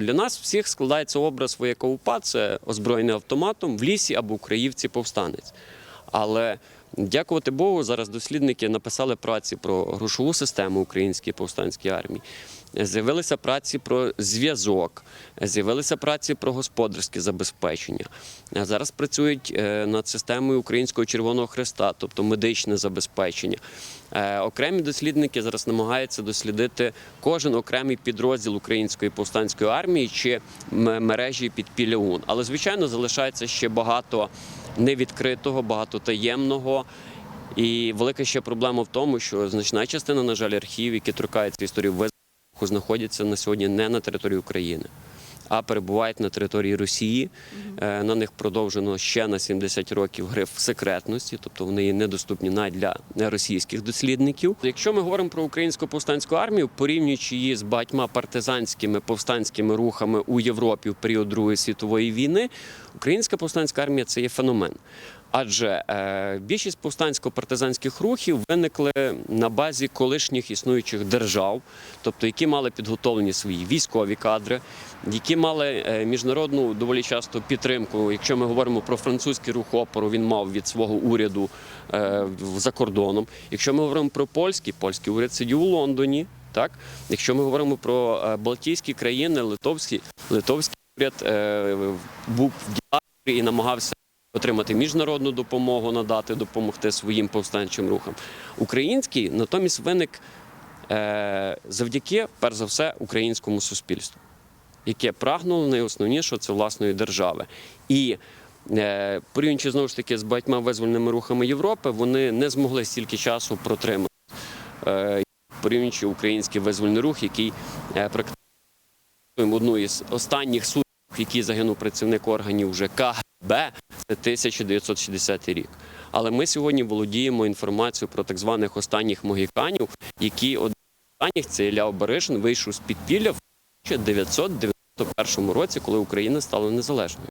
Для нас всіх складається образ вояка УПА – це озброєний автоматом в лісі або украївці повстанець. Але дякувати Богу, зараз дослідники написали праці про грошову систему української повстанської армії. З'явилися праці про зв'язок, з'явилися праці про господарське забезпечення. Зараз працюють е, над системою Українського Червоного Хреста, тобто медичне забезпечення. Е, Окремі дослідники зараз намагаються дослідити кожен окремий підрозділ Української повстанської армії чи мережі підпілля ОУН. Але звичайно залишається ще багато невідкритого, багатотаємного. І велика ще проблема в тому, що значна частина, на жаль, архівів, які торкаються історії ВСБ, знаходяться на сьогодні не на території України, а перебувають на території Росії. Е, На них продовжено ще на 70 років гриф секретності, тобто вони є недоступні навіть для російських дослідників. Якщо ми говоримо про українську повстанську армію, порівнюючи її з багатьма партизанськими повстанськими рухами у Європі в період Другої світової війни, українська повстанська армія це є феномен. Адже е, більшість повстансько-партизанських рухів виникли на базі колишніх існуючих держав, тобто які мали підготовлені свої військові кадри, які мали е, міжнародну доволі часто підтримку. Якщо ми говоримо про французький рух опору, він мав від свого уряду е, за кордоном. Якщо ми говоримо про польський, польський уряд сидів у Лондоні. Так, якщо ми говоримо про Балтійські країни, литовський, литовський уряд був в діаспорі і намагався отримати міжнародну допомогу, надати, допомогти своїм повстанчим рухам. Український натомість виник е, завдяки, перш за все, українському суспільству, яке прагнуло найосновніше це власної держави. І е, порівнюючи знову ж таки з багатьма визвольними рухами Європи, вони не змогли стільки часу протримати. Е, порівнюючи український визвольний рух, який практично одну із останніх судів, в якій загинув працівник органів вже КГБ, 1960 рік. Але ми сьогодні володіємо інформацією про так званих останніх могіканів, які один останніх це Ілля Баришин вийшов з підпілля в 1991 році, коли Україна стала незалежною.